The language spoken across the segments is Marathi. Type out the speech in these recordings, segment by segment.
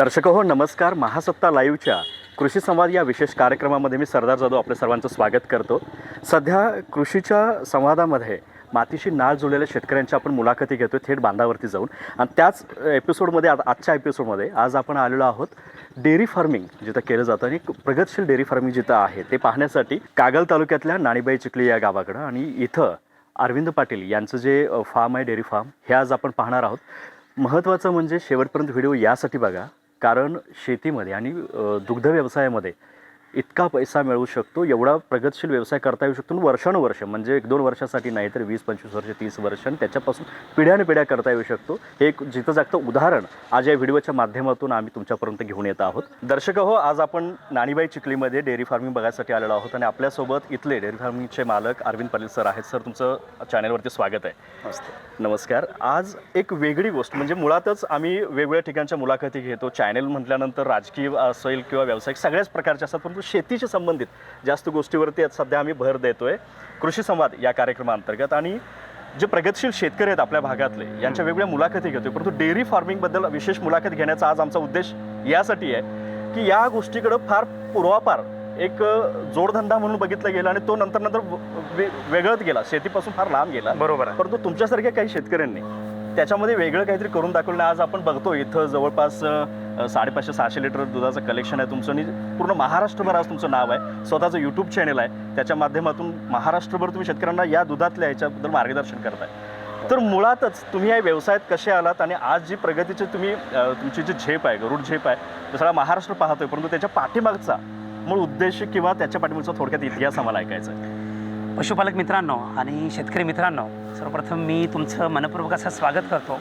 दर्शक हो नमस्कार. महासत्ता लाईव्हच्या कृषी संवाद या विशेष कार्यक्रमामध्ये मी सरदार जाधव आपल्या सर्वांचं स्वागत करतो. सध्या कृषीच्या संवादामध्ये मातीशी नाळ जुळलेल्या शेतकऱ्यांच्या आपण मुलाखती घेतो थेट बांधावरती जाऊन. आणि त्याच एपिसोडमध्ये आ- आजच्या एपिसोडमध्ये आज आपण आलेलो आहोत डेअरी फार्मिंग जिथं केलं जातं आणि प्रगतशील डेअरी फार्मिंग जिथं आहे ते पाहण्यासाठी कागल तालुक्यातल्या नाणीबाई चिखली या गावाकडं. आणि इथं अरविंद पाटील यांचं जे फार्म आहे डेअरी फार्म हे आज आपण पाहणार आहोत. महत्त्वाचं म्हणजे शेवटपर्यंत व्हिडिओ यासाठी बघा. कारण शेतीमध्ये आणि दुग्ध व्यवसायामध्ये इतका पैसा मिळू शकतो एवढा प्रगतशील व्यवसाय करता येऊ शकतो आणि वर्षानुवर्ष म्हणजे एक दोन वर्षासाठी नाही तर वीस पंचवीस वर्ष तीस वर्ष आणि त्याच्यापासून पिढ्याने पिढ्या करता येऊ शकतो. हे एक जिथं जागतं उदाहरण आज या व्हिडिओच्या माध्यमातून आम्ही तुमच्यापर्यंत घेऊन येत आहोत. दर्शक हो आज आपण नाणीबाई चिखलीमध्ये डेअरी फार्मिंग बघायसाठी आलेलो आहोत आणि आपल्यासोबत इथले डेअरी फार्मिंगचे मालक अरविंद पाटील सर आहेत. सर तुमचं चॅनलवरती स्वागत आहे. नमस्कार. आज एक वेगळी गोष्ट म्हणजे मुळातच आम्ही वेगवेगळ्या ठिकाणच्या मुलाखती घेतो. चॅनल म्हटल्यानंतर राजकीय असेल किंवा व्यावसायिक सगळ्याच प्रकारचे असतात परंतु शेतीशी संबंधित जास्त गोष्टीवरती आज सध्या आम्ही भर देतोय. कृषी संवाद या कार्यक्रमाअंतर्गत आणि जे प्रगतशील शेतकरी आहेत आपल्या भागातले यांच्या वेगवेगळ्या मुलाखती घेतोय. परंतु डेअरी फार्मिंगबद्दल विशेष मुलाखत घेण्याचा आज आमचा उद्देश यासाठी आहे की या गोष्टीकडं फार पूर्वापार एक जोडधंदा म्हणून बघितला गेला आणि तो नंतर नंतर वेगळत गेला. शेतीपासून फार लांब गेला. बरोबर आहे. परंतु तुमच्यासारख्या काही शेतकऱ्यांनी त्याच्यामध्ये वेगळं काहीतरी करून दाखवलं. आज आपण बघतो इथं जवळपास साडेपाचशे सहाशे लिटर दुधाचं कलेक्शन आहे तुमचं. आणि पूर्ण महाराष्ट्रभर आज तुमचं नाव आहे. स्वतःचं यूट्यूब चॅनल आहे. त्याच्या माध्यमातून महाराष्ट्रभर तुम्ही शेतकऱ्यांना या दुधातल्या ह्याच्याबद्दल मार्गदर्शन करताय. तर मुळातच तुम्ही या व्यवसायात कसे आलात आणि आज जी प्रगतीची तुम्ही तुमची जी झेप आहे गरुड झेप आहे तो सगळा महाराष्ट्र पाहतोय. परंतु त्याच्या पाठीमागचा मूळ उद्देश किंवा त्याच्या पाठीमागचा थोडक्यात इतिहास आम्हाला ऐकायचा आहे. पशुपालक मित्रांनो आणि शेतकरी मित्रांनो सर्वप्रथम मी तुमचं मनपूर्वक असं स्वागत करतो.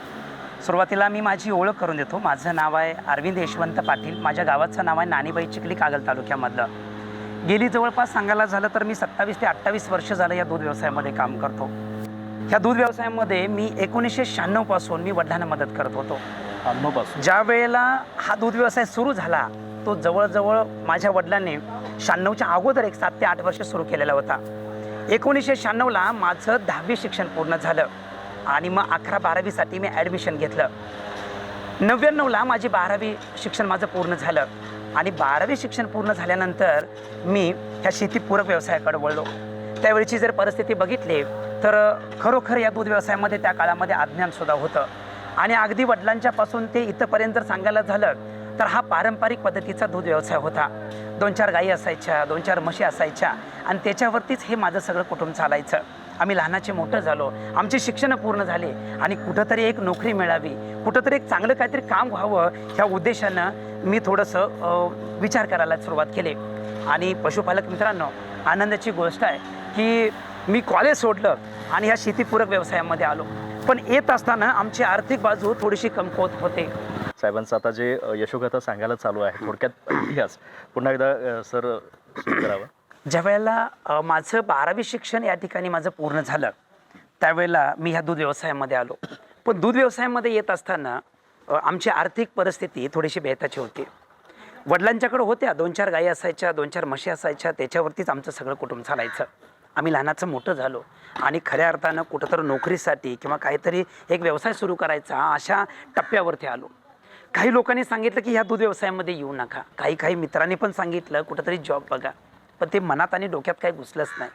सुरुवातीला मी माझी ओळख करून देतो. माझं नाव आहे अरविंद यशवंत पाटील. माझ्या गावाचं नाव आहे नाणीबाई चिखली कागल तालुक्यामधलं. गेली जवळपास सांगायला झालं तर मी सत्तावीस ते अठ्ठावीस वर्ष झालं या दूध व्यवसायामध्ये काम करतो. ह्या दूध व्यवसायामध्ये मी एकोणीसशे शहाण्णवपासून मी वडिलांना मदत करत होतो. ज्या वेळेला हा दूध व्यवसाय सुरू झाला तो जवळजवळ माझ्या वडिलांनी शहाण्णवच्या अगोदर एक सात ते आठ वर्ष सुरू केलेला होता. एकोणीसशे शहाण्णवला माझं दहावी शिक्षण पूर्ण झालं आणि मग अकरा बारावीसाठी मी ॲडमिशन घेतलं. नव्याण्णवला माझी बारावी शिक्षण माझं पूर्ण झालं आणि बारावी शिक्षण पूर्ण झाल्यानंतर मी ह्या शेतीपूरक व्यवसायाकडे वळलो. त्यावेळीची जर परिस्थिती बघितली तर खरोखर या दूध व्यवसायामध्ये त्या काळामध्ये अज्ञानसुद्धा होतं. आणि अगदी वडिलांच्यापासून ते इथंपर्यंत जर सांगायला झालं तर हा पारंपरिक पद्धतीचा दूध व्यवसाय होता. दोन चार गायी असायच्या दोन चार म्हशी असायच्या आणि त्याच्यावरतीच हे माझं सगळं कुटुंब चालायचं. आम्ही लहानाचे मोठं झालो. आमचे शिक्षण पूर्ण झाले आणि कुठंतरी एक नोकरी मिळावी. कुठंतरी एक चांगलं काहीतरी काम व्हावं ह्या उद्देशानं मी थोडंसं विचार करायला सुरुवात केली. आणि पशुपालक मित्रांनो आनंदाची गोष्ट आहे की मी कॉलेज सोडलं आणि ह्या शेतीपूरक व्यवसायामध्ये आलो. पण येत असताना आमची आर्थिक बाजू थोडीशी कमकुवत होते. साहेबांचं आता जे यशोगाथा सांगायला चालू आहे थोडक्यात इतिहास. पुन्हा एकदा सर सुरू करावा. ज्या वेळेला माझं बारावी शिक्षण या ठिकाणी माझं पूर्ण झालं त्यावेळेला मी ह्या दूध व्यवसायामध्ये आलो. पण दूध व्यवसायामध्ये येत असताना आमची आर्थिक परिस्थिती थोडीशी बेताची होती. वडिलांच्याकडे होत्या दोन चार गायी असायच्या दोन चार म्हशी असायच्या त्याच्यावरतीच आमचं सगळं कुटुंब चालायचं. आम्ही लहानाचं मोठं झालो. आणि खऱ्या अर्थानं कुठंतरी नोकरीसाठी किंवा काहीतरी एक व्यवसाय सुरू करायचा अशा टप्प्यावरती आलो. काही लोकांनी सांगितलं की ह्या दूध व्यवसायामध्ये येऊ नका. काही काही मित्रांनी पण सांगितलं कुठंतरी जॉब बघा. पण ते मनात आणि डोक्यात काही घुसलंच नाही.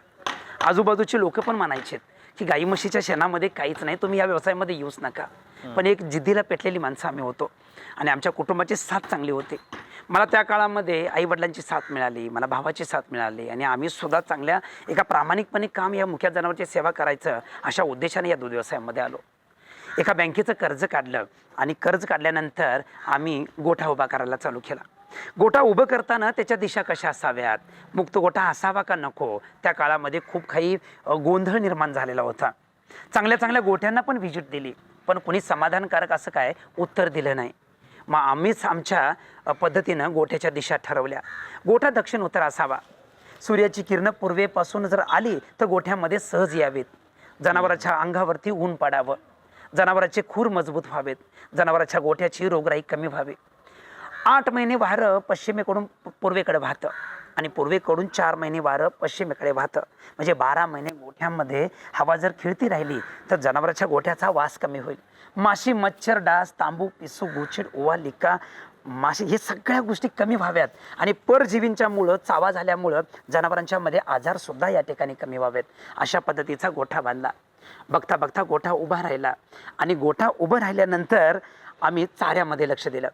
आजूबाजूचे लोक पण म्हणायचे की गाई म्हशीच्या शेणामध्ये काहीच नाही तुम्ही या व्यवसायामध्ये येऊच नका. पण एक जिद्दीला पेटलेली माणसं आम्ही होतो. आणि आमच्या कुटुंबाची साथ चांगली होती. मला त्या काळामध्ये आईवडिलांची साथ मिळाली मला भावाची साथ मिळाली आणि आम्ही सुद्धा चांगल्या एका प्रामाणिकपणे काम या मुख्य जनावरची सेवा करायचं अशा उद्देशाने या दूध व्यवसायामध्ये आलो. एका बँकेचं कर्ज काढलं आणि कर्ज काढल्यानंतर आम्ही गोठा उभा करायला चालू केला. गोठा उभं करताना त्याच्या दिशा कशा असाव्यात? मुक्त गोठा असावा का नको? त्या काळामध्ये खूप काही गोंधळ निर्माण झालेला होता. चांगल्या चांगल्या गोठ्यांना पण व्हिजिट दिली. पण कोणी समाधानकारक असं काय उत्तर दिलं नाही. मग आम्हीच आमच्या पद्धतीनं गोठ्याच्या दिशा ठरवल्या. गोठा दक्षिण उत्तर असावा. सूर्याची किरणं पूर्वेपासून जर आली तर गोठ्यामध्ये सहज यावेत. जनावराच्या अंगावरती ऊन पडावं. जनावराचे खूर मजबूत व्हावेत. जनावराच्या गोठ्याची रोगराई कमी व्हावी. आठ महिने वारं पश्चिमेकडून पूर्वेकडे वाहतं. आणि पूर्वेकडून चार महिने वारं पश्चिमेकडे वाहतं. म्हणजे बारा महिने गोठ्यांमध्ये हवा जर खिळती राहिली तर जनावराच्या गोठ्याचा वास कमी होईल. माशी मच्छर डास तांबू पिसू गुचिड ओवा लिका मासे हे सगळ्या गोष्टी कमी व्हाव्यात. आणि परजीवींच्यामुळं चावा झाल्यामुळं जनावरांच्या मध्ये या ठिकाणी कमी व्हावेत. अशा पद्धतीचा गोठा बांधला. बघता बघता गोठा उभा राहिला. आणि गोठा उभं राहिल्यानंतर आम्ही चाऱ्यामध्ये लक्ष दिलं.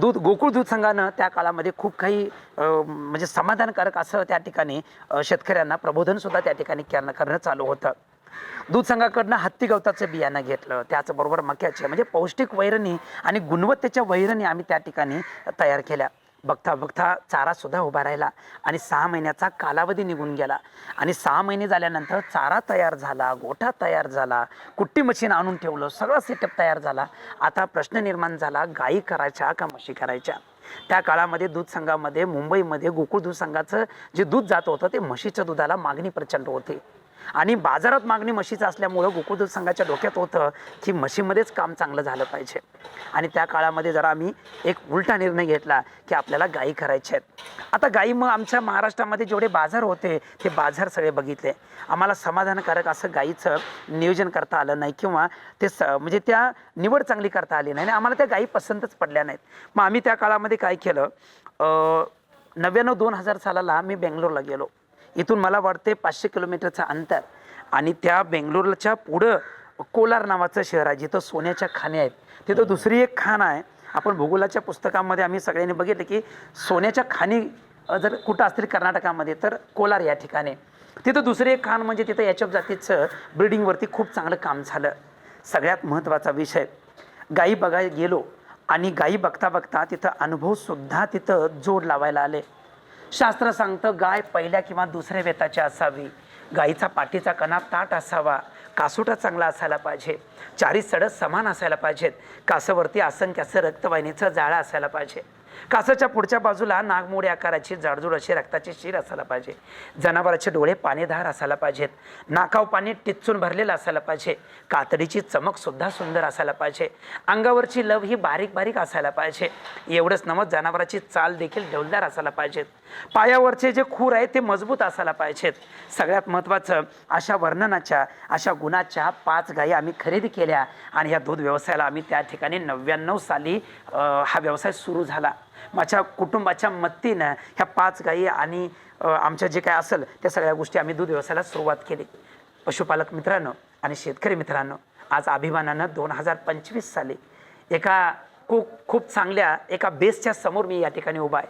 दूध गोकुळ दूध संघानं त्या काळामध्ये खूप काही म्हणजे समाधानकारक असं त्या ठिकाणी शेतकऱ्यांना प्रबोधनसुद्धा त्या ठिकाणी करणं करणं चालू होतं. दूध संघाकडनं हत्ती गवताचं बियाणं घेतलं. त्याचबरोबर मक्याचे म्हणजे पौष्टिक वैरणी आणि गुणवत्तेच्या वैरणी आम्ही त्या ठिकाणी तयार केल्या. बघता बघता चारासुद्धा उभा राहिला आणि सहा महिन्याचा कालावधी निघून गेला. आणि सहा महिने झाल्यानंतर चारा तयार झाला गोठा तयार झाला कुट्टी मशीन आणून ठेवलं सगळं सेटअप तयार झाला. आता प्रश्न निर्माण झाला गाई करायच्या का म्हशी करायच्या? त्या काळामध्ये दूध संघामध्ये मुंबईमध्ये गोकुळ दूध संघाचं जे दूध जात होतं ते म्हशीच्या दुधाला मागणी प्रचंड होती. आणि बाजारात मागणी म्हशीचं असल्यामुळं गोकुळ संघाच्या डोक्यात होतं की म्हशीमध्येच काम चांगलं झालं पाहिजे. आणि त्या काळामध्ये जरा आम्ही एक उलटा निर्णय घेतला की आपल्याला गायी करायच्या आहेत. आता गायी मग आमच्या महाराष्ट्रामध्ये जेवढे बाजार होते ते बाजार सगळे बघितले. आम्हाला समाधानकारक असं गायीचं नियोजन करता आलं नाही किंवा ते स म्हणजे त्या निवड चांगली करता आली नाही आणि आम्हाला त्या गायी पसंतच पडल्या नाहीत. मग आम्ही त्या काळामध्ये काय केलं? नव्याण्णव दोन हजार सालाला मी बेंगलोरला गेलो. इथून मला वाटते पाचशे किलोमीटरचं अंतर. आणि त्या बेंगलोरच्या पुढं कोलार नावाचं शहर आहे जिथं सोन्याच्या खाणी आहेत. तिथं दुसरी एक खाण आहे. आपण भूगोलाच्या पुस्तकामध्ये आम्ही सगळ्यांनी बघितलं की सोन्याच्या खाणी जर कुठं असतील कर्नाटकामध्ये तर कोलार या ठिकाणी. तिथं दुसरी एक खाण म्हणजे तिथं याच्या जातीचं ब्रिडिंगवरती खूप चांगलं काम झालं. सगळ्यात महत्त्वाचा विषय गायी बघायला गेलो आणि गायी बघता बघता तिथं अनुभवसुद्धा तिथं जोड लावायला आले. शास्त्र सांगतं गाय पहिल्या किंवा दुसऱ्या वेताची असावी. गायीचा पाठीचा कणा ताट असावा. कासोटा चांगला असायला पाहिजे. चारी सडक समान असायला पाहिजेत. कासावरती असंख्य असं रक्तवाहिनीचं जाळं असायला पाहिजे. कासाच्या पुढच्या बाजूला नागमोडी आकाराची जाडजूड अशी रक्ताची शीर असायला पाहिजे. जनावराचे डोळे पाणीधार असायला पाहिजेत. नाकाव पाणी टिचून भरलेलं असायला पाहिजे. कातडीची चमकसुद्धा सुंदर असायला पाहिजे. अंगावरची लव ही बारीक बारीक असायला पाहिजे. एवढंच नमत जनावराची चाल देखील डौलदार असायला पाहिजेत. पायावरचे जे खूर आहेत ते मजबूत असायला पाहिजेत. सगळ्यात महत्त्वाचं अशा वर्णनाच्या अशा गुणाच्या पाच गायी आम्ही खरेदी केल्या आणि या दूध व्यवसायाला आम्ही त्या ठिकाणी नव्याण्णव साली अं, हा व्यवसाय सुरू झाला. माझ्या कुटुंबाच्या मत्तीनं ह्या पाच गायी आणि आमच्या जे काय असेल त्या सगळ्या गोष्टी आम्ही दूध व्यवसायाला सुरुवात केली. पशुपालक मित्रांनो आणि शेतकरी मित्रांनो आज अभिमानानं दोन हजार पंचवीस साली एका खूप खूप चांगल्या एका बेसच्या समोर मी या ठिकाणी उभा आहे.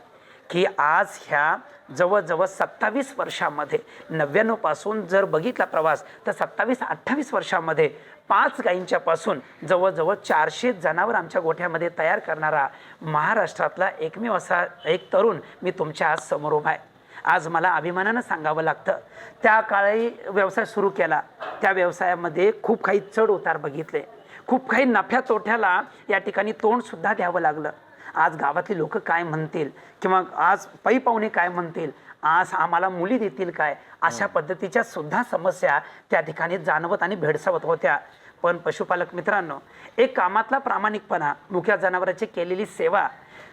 की आज ह्या जवळजवळ सत्तावीस वर्षामध्ये नव्याण्णवपासून जर बघितला प्रवास तर सत्तावीस अठ्ठावीस वर्षामध्ये पाच गायींच्यापासून जवळजवळ चारशे जनावर आमच्या गोठ्यामध्ये तयार करणारा महाराष्ट्रातला एकमेव असा एक तरुण मी तुमच्या आज समोर उभा आहे. आज मला अभिमानानं सांगावं लागतं. त्या काळी व्यवसाय सुरू केला. त्या व्यवसायामध्ये खूप काही चढ उतार बघितले. खूप काही नफ्या तोट्याला या ठिकाणी तोंडसुद्धा द्यावं लागलं. आज गावातली लोक काय म्हणतील? किंवा आज पै पाहुणे काय म्हणतील? आज आम्हाला मुली देतील काय? अशा पद्धतीच्या सुद्धा समस्या त्या ठिकाणी जाणवत आणि भेडसावत होत्या. पण पशुपालक मित्रांनो एक कामातला प्रामाणिकपणा मुख्या जनावरांची केलेली सेवा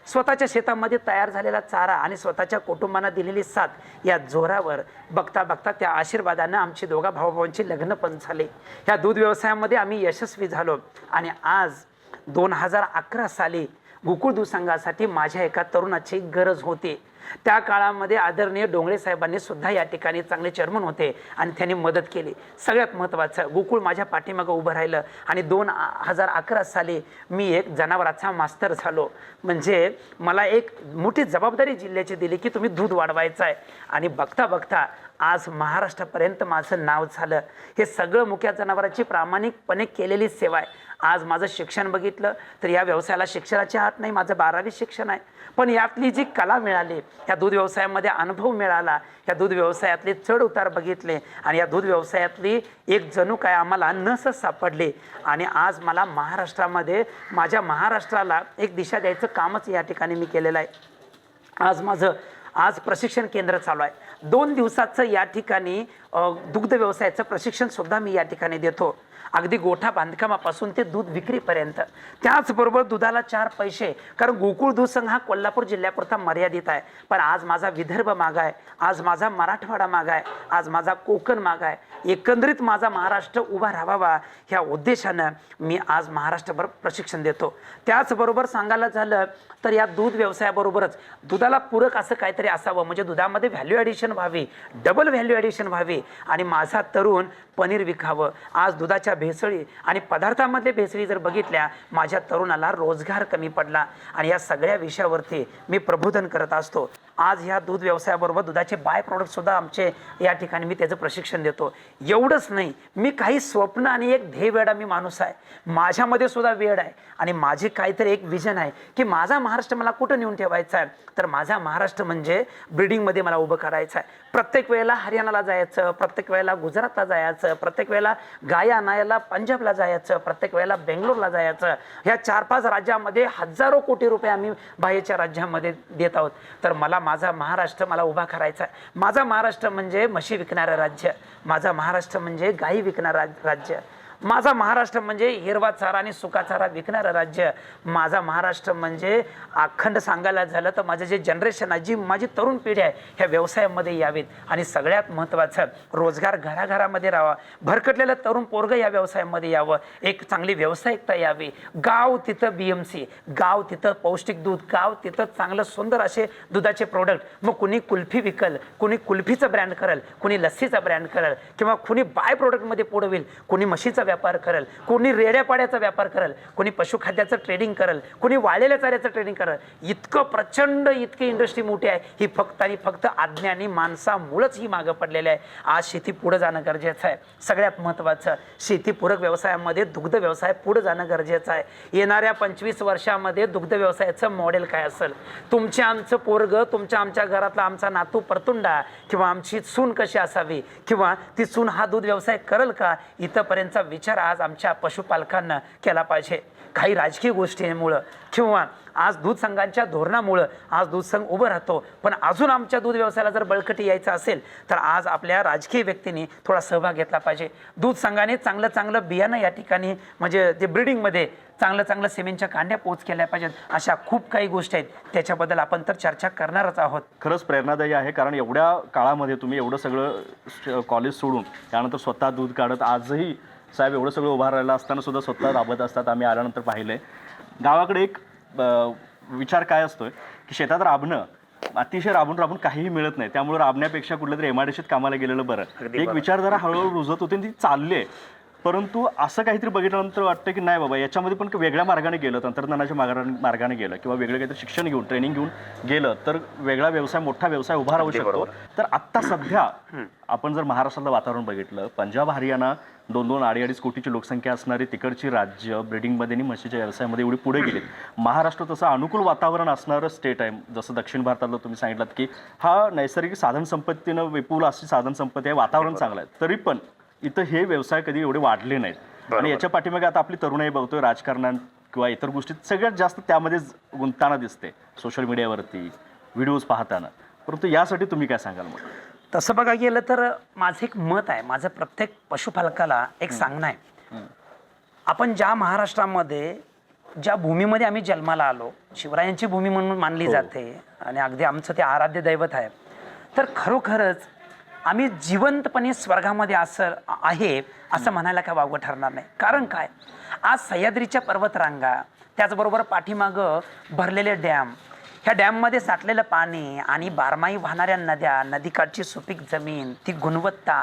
स्वतःच्या शेतामध्ये तयार झालेला चारा आणि स्वतःच्या कुटुंबांना दिलेली साथ या जोरावर बघता बघता त्या आशीर्वादानं आमची दोघा भावाभावांची लग्न पण झाले. ह्या दूध व्यवसायामध्ये आम्ही यशस्वी झालो आणि आज दोन हजार अकरा साली गोकुळ दूध माझ्या एका तरुणाची गरज होती. त्या काळामध्ये आदरणीय डोंगळे साहेबांनी सुद्धा या ठिकाणी चांगले चेअरमन होते आणि त्यांनी मदत केली. सगळ्यात महत्त्वाचं गोकुळ माझ्या पाठीमागं उभं राहिलं आणि दोन हजार अकरा साली मी एक जनावराचा मास्तर झालो. म्हणजे मला एक मोठी जबाबदारी जिल्ह्याची दिली की तुम्ही दूध वाढवायचं आहे आणि बघता बघता आज महाराष्ट्रापर्यंत माझं नाव झालं. हे सगळं मुख्या जनावरांची प्रामाणिकपणे केलेली सेवा आहे. आज माझं शिक्षण बघितलं तर या व्यवसायाला शिक्षणाची हात नाही माझं बारावी शिक्षण आहे. पण यातली जी कला मिळाली या दूध व्यवसायामध्ये अनुभव मिळाला या दूध व्यवसायातले चढ उतार बघितले आणि या दूध व्यवसायातली एक जणू काय आम्हाला नसच सापडली. आणि आज मला महाराष्ट्रामध्ये माझ्या महाराष्ट्राला एक दिशा द्यायचं कामच या ठिकाणी मी केलेलं आहे. आज माझं आज प्रशिक्षण केंद्र चालू आहे. दोन दिवसाचं या ठिकाणी दुग्ध व्यवसायाचं प्रशिक्षणसुद्धा मी या ठिकाणी देतो. अगदी गोठा बांधकामापासून ते दूध विक्रीपर्यंत. त्याचबरोबर दुधाला चार पैसे कारण गोकुळ दूध संघ हा कोल्हापूर जिल्ह्यापुरता मर्यादित आहे. पण आज माझा विदर्भ माग आहे आज माझा मराठवाडा माग आहे आज माझा कोकण माग आहे. एकंदरीत माझा महाराष्ट्र उभा राहावा ह्या उद्देशानं मी आज महाराष्ट्रभर प्रशिक्षण देतो. त्याचबरोबर सांगायला झालं तर या दूध व्यवसायाबरोबरच दुधाला पूरक असं काहीतरी असावं म्हणजे दुधामध्ये व्हॅल्यू ॲडिशन व्हावी डबल व्हॅल्यू ॲडिशन व्हावी आणि माझा तरुण पनीर विकावं. आज दुधाच्या भेसळी आणि पदार्थामधले भेसळी जर बघितल्या माझ्या तरुणाला रोजगार कमी पडला. आणि या सगळ्या विषयावरती मी प्रबोधन करत असतो. आज ह्या दूध व्यवसायाबरोबर दुधाचे बाय प्रॉडक्टसुद्धा आमचे या ठिकाणी मी त्याचं प्रशिक्षण देतो. एवढंच नाही मी काही स्वप्न आणि एक ध्येय वेडा मी माणूस आहे. माझ्यामध्ये सुद्धा वेळ आहे आणि माझी काहीतरी एक विजन आहे की माझा महाराष्ट्र मला कुठं नेऊन ठेवायचा आहे? तर माझा महाराष्ट्र म्हणजे ब्रिडिंगमध्ये मला उभं करायचं आहे. प्रत्येक वेळेला हरियाणाला जायचं प्रत्येक वेळेला गुजरातला जायचं प्रत्येक वेळेला गाय आणायला पंजाबला जायचं प्रत्येक वेळेला बेंगलोरला जायचं. ह्या चार पाच राज्यामध्ये हजारो कोटी रुपये आम्ही बाहेरच्या राज्यामध्ये देत आहोत. तर मला माझा महाराष्ट्र मला उभा करायचा आहे. माझा महाराष्ट्र म्हणजे म्हशी विकणारं राज्य. माझा महाराष्ट्र म्हणजे गाई विकणारं राज्य. माझा महाराष्ट्र म्हणजे हिरवा चारा आणि सुका चारा विकणारं राज्य. माझा महाराष्ट्र म्हणजे अखंड सांगायला झालं तर माझं जे जनरेशन आहे जी माझी तरुण पिढी आहे ह्या व्यवसायामध्ये यावीत. आणि सगळ्यात महत्त्वाचं रोजगार घराघरामध्ये राहावा. भरकटलेलं तरुण पोरग या व्यवसायामध्ये यावं. एक चांगली व्यावसायिकता यावी. गाव तिथं बी एम सी गाव तिथं पौष्टिक दूध गाव तिथं चांगलं सुंदर असे दुधाचे प्रोडक्ट मग कुणी कुल्फी विकल कुणी कुल्फीचं ब्रँड करेल कुणी लस्सीचा ब्रँड करेल किंवा कुणी बाय प्रोडक्टमध्ये पुढं होईल कुणी म्हशीचा व्यापार करेल. कोणी रेड्यापाड्याचा व्यापार करेल कोणी पशुखाद्याचं ट्रेडिंग करेल कोणी वाळलेल्या चाऱ्याचं ट्रेडिंग करेल. इतकं प्रचंड इतकी इंडस्ट्री मोठी आहे. ही फक्त आणि फक्त अज्ञानी माणसामुळंच ही मागं पडलेली आहे. आज शेती पुढं जाणं गरजेचं आहे. सगळ्यात महत्त्वाचं शेतीपूरक व्यवसायामध्ये दुग्ध व्यवसाय पुढं जाणं गरजेचं आहे. येणाऱ्या पंचवीस वर्षामध्ये दुग्ध व्यवसायाचं मॉडेल काय असेल? तुमच्या आमचं पोरग तुमच्या आमच्या घरातला आमचा नातू परतुंडा किंवा आमची सून कशी असावी? किंवा ती सून हा दूध व्यवसाय करेल का? इथंपर्यंतचा विचार आज आमच्या पशुपालकांना केला पाहिजे. काही राजकीय गोष्टींमुळं किंवा आज दूध संघांच्या धोरणामुळं आज दूध संघ उभं राहतो. पण अजून आमच्या दूध व्यवसायाला जर बळकटी यायचं असेल तर आज आपल्या राजकीय व्यक्तींनी थोडा सहभाग घेतला पाहिजे. दूध संघाने चांगलं चांगलं बियाणं या ठिकाणी म्हणजे ते ब्रिडिंगमध्ये चांगलं चांगलं सिमेंटच्या कांड्या पोच केल्या पाहिजेत अशा खूप काही गोष्टी आहेत. त्याच्याबद्दल आपण तर चर्चा करणारच आहोत. खरंच प्रेरणादायी आहे कारण एवढ्या काळामध्ये तुम्ही एवढं सगळं कॉलेज सोडून त्यानंतर स्वतः दूध काढत आजही साहेब एवढं सगळं उभा राहिलं असताना सुद्धा स्वतः राबत असतात आम्ही आल्यानंतर पाहिलंय गावाकडे एक विचार काय असतोय की शेतात राबणं अतिशय राबून राबून काहीही मिळत नाही. त्यामुळे राबण्यापेक्षा कुठल्या तरी एमआयडीशीत कामाला गेलेलं बरं. एक विचारधारा हळूहळू रुजत होती आणि ती चालली आहे. परंतु असं काहीतरी बघितल्यानंतर वाटतं की नाही बाबा याच्यामध्ये पण वेगळ्या मार्गाने गेलं तंत्रज्ञानाच्या मार्गाने मार्गाने गेलं किंवा वेगळं काहीतरी शिक्षण घेऊन ट्रेनिंग घेऊन गेलं तर वेगळा व्यवसाय मोठा व्यवसाय उभा राहू शकतो. तर आत्ता सध्या आपण जर महाराष्ट्रातलं वातावरण बघितलं पंजाब हरियाणा दोन दोन अडी अडीच कोटीची लोकसंख्या असणारी तिकडची राज्य ब्रिडिंगमध्ये आणि म्हशीच्या व्यवसायामध्ये एवढी पुढे गेली. महाराष्ट्र तसं अनुकूल वातावरण असणारं स्टेट आहे. जसं दक्षिण भारतातलं तुम्ही सांगितलं की हा नैसर्गिक साधन संपत्तीनं विपुल अशी साधन संपत्ती आहे वातावरण चांगलं आहे. तरी पण इथं हे व्यवसाय कधी एवढे वाढले नाहीत. आणि याच्या पाठीमागे आता आपली तरुणाई बघतोय राजकारणात किंवा इतर गोष्टीत सगळ्यात जास्त त्यामध्ये गुंतताना दिसते सोशल मीडियावरती व्हिडिओज पाहताना. परंतु यासाठी तुम्ही काय सांगाल मग? तसं बघा गेलं तर माझं एक मत आहे माझं प्रत्येक पशुपालकाला एक सांगणं आहे. आपण ज्या महाराष्ट्रामध्ये ज्या भूमीमध्ये आम्ही जन्माला आलो शिवरायांची भूमी म्हणून मानली जाते आणि अगदी आमचं ते आराध्य दैवत आहे तर खरोखरच आम्ही जिवंतपणे स्वर्गामध्ये असं आहे असं म्हणायला काय वावगं ठरणार नाही. कारण काय? आज सह्याद्रीच्या पर्वतरांगा त्याचबरोबर पाठीमागं भरलेले डॅम ह्या डॅममध्ये साठलेलं पाणी आणि बारमाही वाहणाऱ्या नद्या नदीकाठची सुपीक जमीन ती गुणवत्ता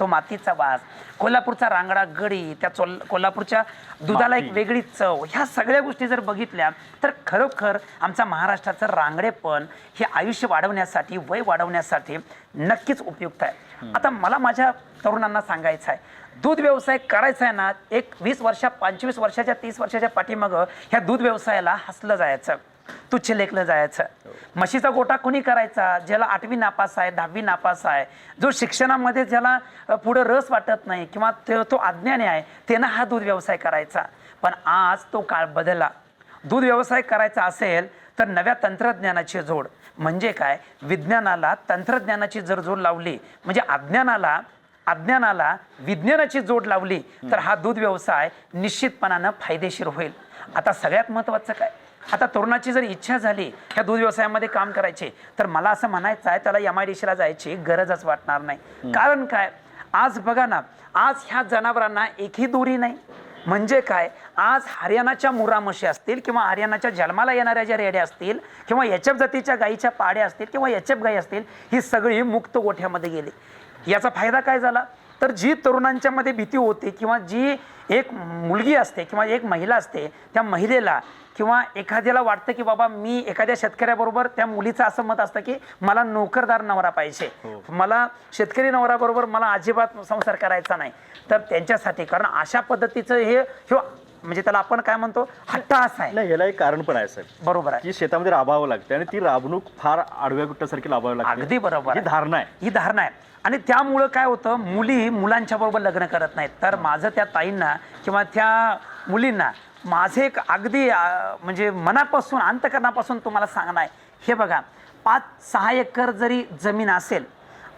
तो मातीचा वास कोल्हापूरचा रांगडा गडी त्या चोल कोल्हापूरच्या दुधाला एक. वेगळी चव ह्या सगळ्या गोष्टी जर बघितल्या तर खरोखर आमचा महाराष्ट्राचं रांगडेपण हे आयुष्य वाढवण्यासाठी वय वाढवण्यासाठी नक्कीच उपयुक्त आहे. आता मला माझ्या तरुणांना सांगायचं आहे दूध व्यवसाय करायचा आहे ना एक वीस वर्षा पंचवीस वर्षाच्या तीस वर्षाच्या पाठीमागं ह्या दूध व्यवसायाला हसलं जायचं. तुच्छ लेखलं जायचं. म्हशीचा गोटा कोणी करायचा? ज्याला आठवी नापास आहे दहावी नापास आहे जो शिक्षणामध्ये ज्याला पुढं रस वाटत नाही किंवा तो तो अज्ञानी आहे त्यानं हा दूध व्यवसाय करायचा. पण आज तो काळ बदलला. दूध व्यवसाय करायचा असेल तर नव्या तंत्रज्ञानाची जोड. म्हणजे काय? विज्ञानाला तंत्रज्ञानाची जर जोड लावली म्हणजे अज्ञानाला अज्ञानाला विज्ञानाची जोड लावली तर हा दूध व्यवसाय निश्चितपणानं फायदेशीर होईल. आता सगळ्यात महत्त्वाचं काय? आता तरुणाची जर इच्छा झाली ह्या दूध व्यवसायामध्ये काम करायची तर मला असं म्हणायचं आहे त्याला एम आय डी सीला जायची गरजच वाटणार नाही. कारण काय? आज बघा ना आज ह्या जनावरांना एकही दोरी नाही. म्हणजे काय? आज हरियाणाच्या मुरा म्हशी असतील किंवा हरियाणाच्या जन्माला येणाऱ्या ज्या रेड्या असतील किंवा एचएफ जातीच्या गायीच्या पाड्या असतील किंवा एचएफ गायी असतील ही सगळी मुक्त गोठ्यामध्ये गेली. याचा फायदा काय झाला? तर जी तरुणांच्या मध्ये भीती होती किंवा जी एक मुलगी असते किंवा एक महिला असते त्या महिलेला किंवा एखाद्याला वाटतं की बाबा मी एखाद्या शेतकऱ्याबरोबर त्या मुलीचं असं मत असतं की मला नोकरदार नवरा पाहिजे. मला शेतकरी नवऱ्याबरोबर मला अजिबात संसार करायचा नाही. तर त्यांच्यासाठी कारण अशा पद्धतीचं हे म्हणजे त्याला आपण काय म्हणतो हट्टास आहे. नाही याला एक कारण पण आहे साहेब. बरोबर आहे. की शेतामध्ये राबावं लागते आणि ती राबणूक फार आडव्या गुट्टासारखी लावावी लागते. अगदी बरोबर ही. धारणा आहे. ही धारणा आहे. आणि त्यामुळं काय होतं मुली मुलांच्या बरोबर लग्न करत नाहीत. तर माझं त्या ताईंना किंवा त्या मुलींना माझे एक अगदी म्हणजे मनापासून अंतकरणापासून तुम्हाला सांगणं आहे. हे बघा पाच सहा एकर जरी जमीन असेल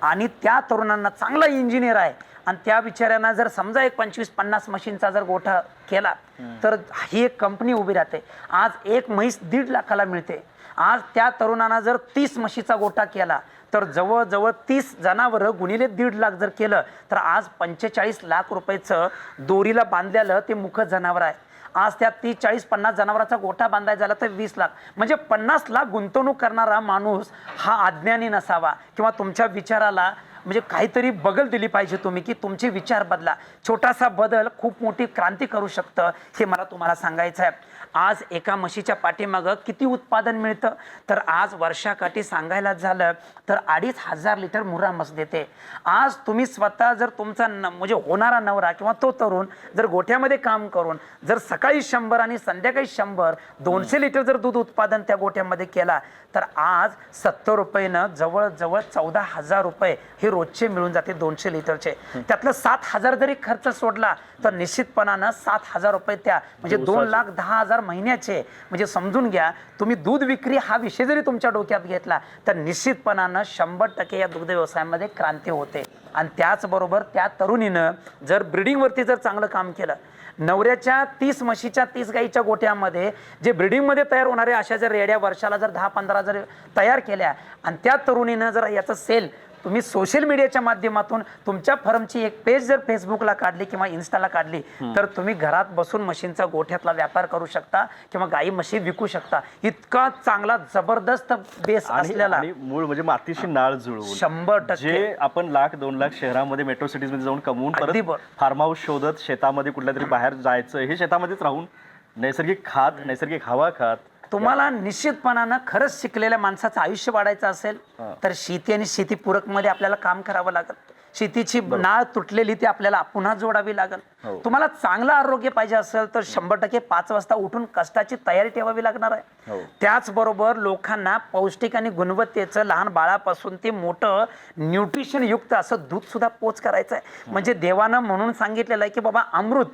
आणि त्या तरुणांना चांगला इंजिनियर आहे आणि त्या बिचाऱ्यांना जर समजा एक पंचवीस पन्नास मशीनचा जर गोठा केला तर ही एक कंपनी उभी राहते. आज एक म्हैस दीड लाखाला मिळते. आज त्या तरुणांना जर तीस म्हशीचा गोठा केला तर जवळजवळ तीस जनावरं गुणिले दीड लाख जर केलं तर आज पंचेचाळीस लाख रुपयाचं दोरीला बांधलेलं ते मुख जनावर आहे. आज त्या तीस चाळीस पन्नास जनावरांचा गोठा बांधायचा झाला तर वीस लाख. म्हणजे पन्नास लाख गुंतवणूक करणारा माणूस हा अज्ञानी नसावा किंवा तुमच्या विचाराला म्हणजे काहीतरी बगल दिली पाहिजे तुम्ही की तुमचे विचार बदला. छोटासा बदल खूप मोठी क्रांती करू शकतं हे मला तुम्हाला सांगायचं आहे आज एका म्हशीच्या पाठीमागं किती उत्पादन मिळतं? तर आज वर्षाकाठी सांगायला झालं तर अडीच हजार लिटर मुरा मस देते. आज तुम्ही स्वतः जर तुमचा न म्हणजे होणारा नवरा किंवा तो तरुण जर गोठ्यामध्ये काम करून जर सकाळी शंभर आणि संध्याकाळी शंभर दोनशे लिटर जर दूध उत्पादन त्या गोठ्यामध्ये केला तर आज सत्तर रुपयेनं जवळजवळ चौदा हजार रुपये हे रोजचे मिळून जाते दोनशे लिटरचे. त्यातलं सात हजार जरी खर्च सोडला तर निश्चितपणानं सात हजार रुपये त्या म्हणजे दोन लाख दहा हजार महिन्याचे. म्हणजे समजून घ्या तुम्ही दूध विक्री हा विषय जरी तुमच्या डोक्यात घेतला तर निश्चितपणानं शंभर टक्के या दुग्ध व्यवसायामध्ये क्रांती होते. आणि त्याचबरोबर त्या तरुणीनं जर ब्रिडिंगवरती जर चांगलं काम केलं नवऱ्याच्या तीस म्हशीच्या तीस गाईच्या गोठ्यामध्ये जे ब्रिडिंगमध्ये तयार होणारे अशा जर रेड्या वर्षाला जर दहा पंधरा जर तयार केल्या आणि त्या तरुणीनं जर याचं सेल तुम्ही सोशल मीडियाच्या माध्यमातून तुमच्या फर्मची एक पेज जर फेसबुकला काढली किंवा इन्स्टाला काढली तर तुम्ही घरात बसून मशीनचा गोठ्यातला व्यापार करू शकता किंवा गाई म्हशी विकू शकता. इतका चांगला जबरदस्त बेस असलेला मूळ म्हणजे मातीशी नाळ जुळवून. शंभर टक्के. आपण लाख दोन लाख शहरामध्ये मेट्रो सिटीजमध्ये जाऊन कमवून परत. फार्म हाऊस शोधत शेतामध्ये कुठल्या तरी बाहेर जायचं हे शेतामध्येच राहून नैसर्गिक खात नैसर्गिक हवा खात तुम्हाला निश्चितपणानं खरंच शिकलेल्या माणसाचं आयुष्य वाढायचं असेल तर शेती आणि शेतीपूरकमध्ये आपल्याला काम करावं लागेल. शेतीची नाळ तुटलेली ती आपल्याला पुन्हा जोडावी लागेल. तुम्हाला चांगलं आरोग्य पाहिजे असेल तर शंभर टक्के पाच वाजता उठून कष्टाची तयारी ठेवावी लागणार आहे. हो. त्याचबरोबर लोकांना पौष्टिक आणि गुणवत्तेचं लहान बाळापासून ते मोठं न्यूट्रिशन युक्त असं दूध सुद्धा पोच करायचं आहे. म्हणजे देवानं म्हणून सांगितलेलं आहे की बाबा अमृत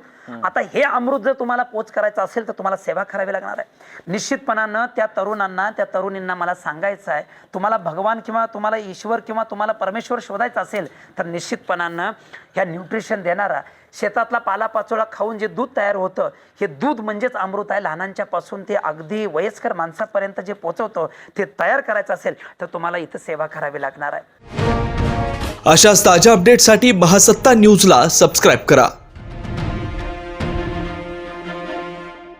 आता हे अमृत जर तुम्हाला पोच करायचं असेल तर तुम्हाला सेवा करावी लागणार आहे. निश्चितपणानं त्या तरुणांना त्या तरुणींना मला सांगायचं आहे तुम्हाला भगवान किंवा तुम्हाला ईश्वर किंवा तुम्हाला परमेश्वर शोधायचा असेल तर निश्चितपणानं ह्या न्यूट्रिशन देणारा शेतातला पालापाचोळा खाऊन जे दूध तयार होतं हे दूध म्हणजेच अमृत आहे. लहानांच्या पासून ते अगदी वयस्कर माणसापर्यंत जे पोचवतं ते तयार करायचं असेल तर तुम्हाला इथं सेवा करावी लागणार आहे. अशाच ताज्या अपडेटसाठी महासत्ता न्यूजला सबस्क्राईब करा.